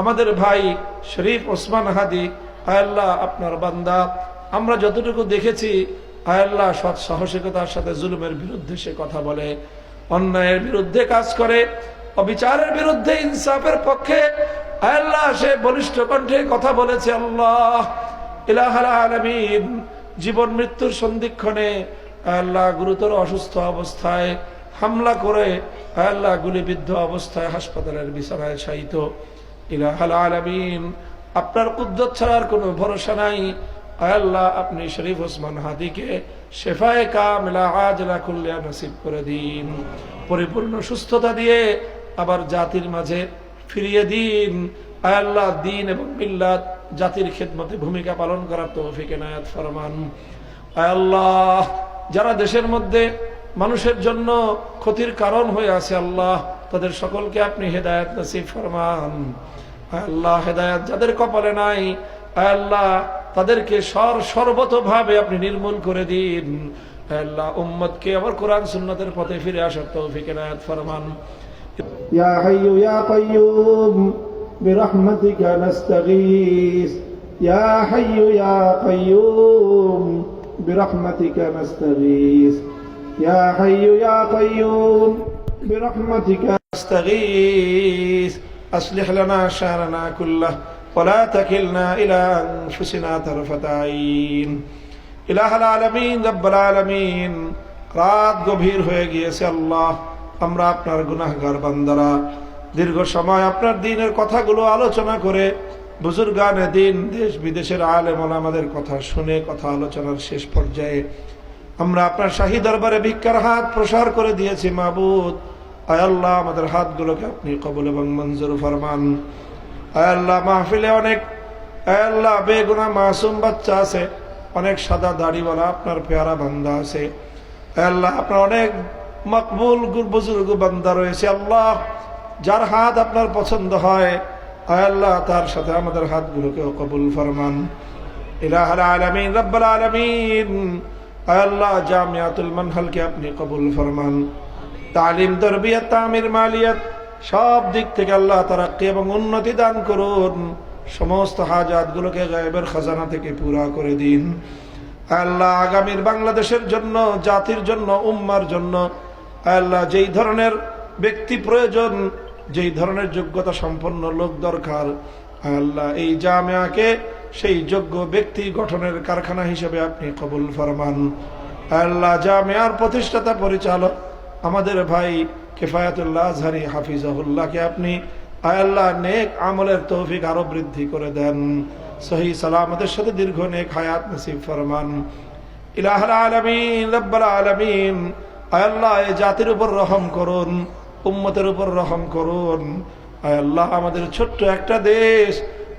আমাদের ভাই শরীফ ওসমান হাদি আয়াল্লাহ আপনার বান্দা। আমরা যতটুকু দেখেছি আয়াল্লাহ সৎ সাহসিকতার সাথে জুলুমের বিরুদ্ধে সে কথা বলে। অন্যায়ের বিরুদ্ধে কাজ করে, অবিচারের বিরুদ্ধে ইনসাফের পক্ষে। আয়াল্লাহ সে বলিষ্ঠ কণ্ঠে কথা বলেছে আল্লাহ। আলমিন, জীবন মৃত্যুর সন্ধিক্ষণে আল্লাহ গুরুতর অসুস্থ অবস্থায় হামলা করে আল্লাহ গুলিবিদ্ধ অবস্থায় হাসপাতালের বিছানায় শায়িত। আপনার কুদ্দত ছাড়ার কোনো ভরসা নাই। আল্লাহ, আপনি শরীফ ওসমান হাদিকে শেফায়ে কামিলা আজলা কুল্লিয়া নসিব করে দিন। পরিপূর্ণ সুস্থতা দিয়ে আবার জাতির মাঝে ফিরিয়ে দিন। দিন এবং মিল্লাত জাতির খেদমতে ভূমিকা পালন করার তৌফিক এনায়াত ফরমান। আল্লাহ, যারা দেশের মধ্যে মানুষের জন্য ক্ষতির কারণ হয়ে আছে আল্লাহ, তাদের সকলকে আপনি হেদায়ত নসিব ফরমান। আল্লাহ হেদায়ত যাদের কপালে নাই আল্লাহ তাদেরকে সর সর্বতভাবে আপনি নির্মূল করে দিন আল্লাহ উম্মতকে আবার কোরআন সুন্নতের পথে ফিরে আসার তৌফিক এনায়াত ফরমান يا حي يا قيوم برحمتك نستغيث يا حي يا قيوم برحمتك نستغيث يا حي يا قيوم برحمتك نستغيث أصلح لنا شأننا كله ولا تكلنا إلى أنفسنا طرفة عين إله العالمين رب العالمين রাত গভীর হয়ে গিয়েছে আল্লাহ আমরা আপনার গুনাহগার বান্দারা দীর্ঘ সময় আপনার দিনের কথাগুলো আলোচনা করে বুজুর্গানে দিন দেশ বিদেশের আলেম আমাদের কথা শুনে কথা আলোচনার শেষ পর্যায়ে আমরা আপনার শাহী দরবারে ভিক্ষার হাত প্রসার করে দিয়েছি মাবুদ আয় আল্লাহ, আমাদের হাতগুলোকে আপনি কবুল এবং মঞ্জুর ফরমান। আল্লাহ, মাহফিলে অনেক আল্লাহ, বেগুনা মাসুম বাচ্চা আছে, অনেক সাদা দাড়িওয়ালা, আপনার পেয়ারা বান্দা আছে। আল্লাহ, আপনার অনেক মকবুল বুজুর্গ বান্দা রয়েছে, আল্লাহ, যার হাত আপনার পছন্দ হয় আল্লাহ, তার সাথে আমাদের হাতগুলোকেও কবুল ফরমান। ইলাহ আলমিন, রব্বাল আলমিন আল্লাহ, জামিয়াতুল মানহালকে আপনি কবুল ফরমান। তালিম, তরবিয়ত তামির মালিয়াত, সব দিক থেকে আল্লাহ তারাক্কি এবং উন্নতি দান করুন। সমস্ত হাজাতগুলোকে গায়েবের খাজানা থেকে পুরা করে দিন। আল্লাহ আগামীর বাংলাদেশের জন্য, জাতির জন্য, উম্মার জন্য আল্লাহ যেই ধরনের ব্যক্তি প্রয়োজন, যেই ধরনের যোগ্যতা সম্পন্ন লোক দরকার, আল্লাহ এই জামিয়াকে সেই যোগ্য ব্যক্তি গঠনের কারখানা হিসেবে আপনি কবুল ফরমান। আল্লাহ জামিয়ার প্রতিষ্ঠাতা পরিচালক আমাদের ভাই কেফায়াতুল্লাহ আজহারি হাফিজাহুল্লাহকে আপনি আল্লাহ নেক আমলের তৌফিক আরও বৃদ্ধি করে দেন। সহি সালামতের সাথে দীর্ঘ নেক হায়াত নসিব ফরমান। ইলাহাল আলমিন, রব্বাল আলমিন আল্লাহ এই জাতির উপর রহম করুন, উম্মতের উপর রহম করুন। আয় আল্লাহ আমাদের ছোট্ট একটা দেশ,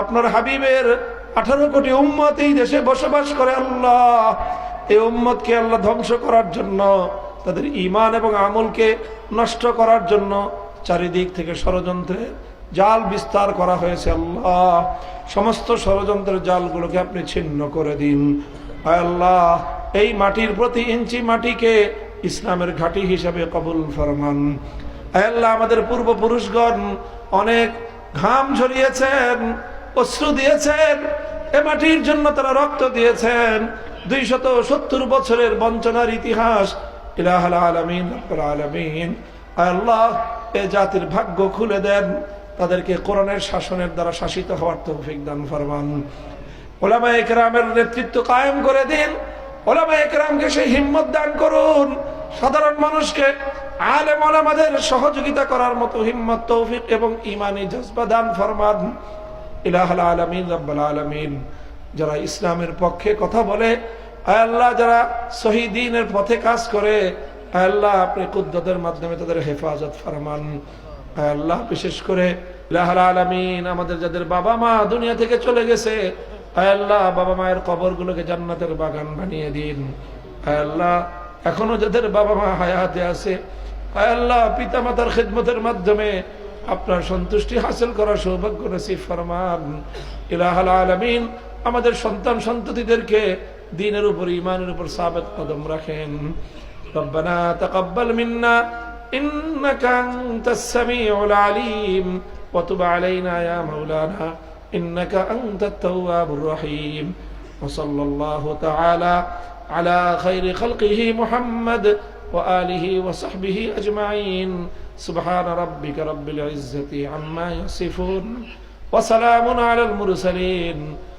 আপনার হাবিবের আঠারো কোটি উম্মত এই দেশে বসবাস করে আল্লাহ। এই উম্মতকে আল্লাহ ধ্বংস করার জন্য তাদের ইমান এবং আমলকে নষ্ট করার জন্য চারিদিক থেকে ষড়যন্ত্রে জাল বিস্তার করা হয়েছে আল্লাহ। সমস্ত ষড়যন্ত্রের জালগুলোকে আপনি ছিন্ন করে দিন। আল্লাহ, এই মাটির প্রতি ইঞ্চি মাটিকে ইসলামের ঘাঁটি হিসাবে কবুল ফরমান। আল্লাহ, আমাদের পূর্বপুরুষগণ অনেক ঘাম ঝরিয়েছেন, অশ্রু দিয়েছেন, এ মাটির জন্য তারা রক্ত দিয়েছেন। দুই শত সত্তর বছরের বঞ্চনার ইতিহাস ইলাহাল আলমিন আলমিন। আল্লাহ এ জাতির ভাগ্য খুলে দেন, তাদেরকে কোরআনের শাসনের দ্বারা শাসিত হওয়ার তৌফিক দান ফরমান। ওলামা একরামের নেতৃত্ব কায়েম করে দিন ওলামা একরামকে সেই হিম্মত দান করুন। সাধারণ মানুষকে, আলেম ওলামাদের সহযোগিতা করার মতো হিম্মত, তৌফিক এবং ইমানি জজবা দান ফরমান। ইলাহাল আলমিন, রব্বাল আলমিন। যারা ইসলামের পক্ষে কথা বলে আল্লাহ, যারা শহীদিনের পথে কাজ করে আল্লাহ আপনি কুদ্দতের মাধ্যমে তাদের হেফাজত ফরমান। আল্লাহ, বিশেষ করে আলমিন, আমাদের যাদের বাবা মা দুনিয়া থেকে চলে গেছে আল্লাহ বাবা মায়ের কবরগুলোকে জান্নাতের বাগান বানিয়ে দিন। আল্লাহ, এখনও যাদের বাবা মা হায়াতে আছে আল্লাহ পিতা মাতার খেদমতের মাধ্যমে আপনার সন্তুষ্টি হাসিল করার সৌভাগ্য নসিব ফরমান। ইলাহাল আলমিন, আমাদের সন্তান সন্ততিদেরকে দিনের উপর ইমানের উপর সাবেত কদম রাখেন ربنا تقبل منا إنك أنت السميع العليم وتب علينا يا مولانا إنك أنت التواب الرحيم وصلى الله تعالى على خير خلقه محمد وآله وصحبه أجمعين سبحان ربك رب العزة عما يصفون وسلام على المرسلين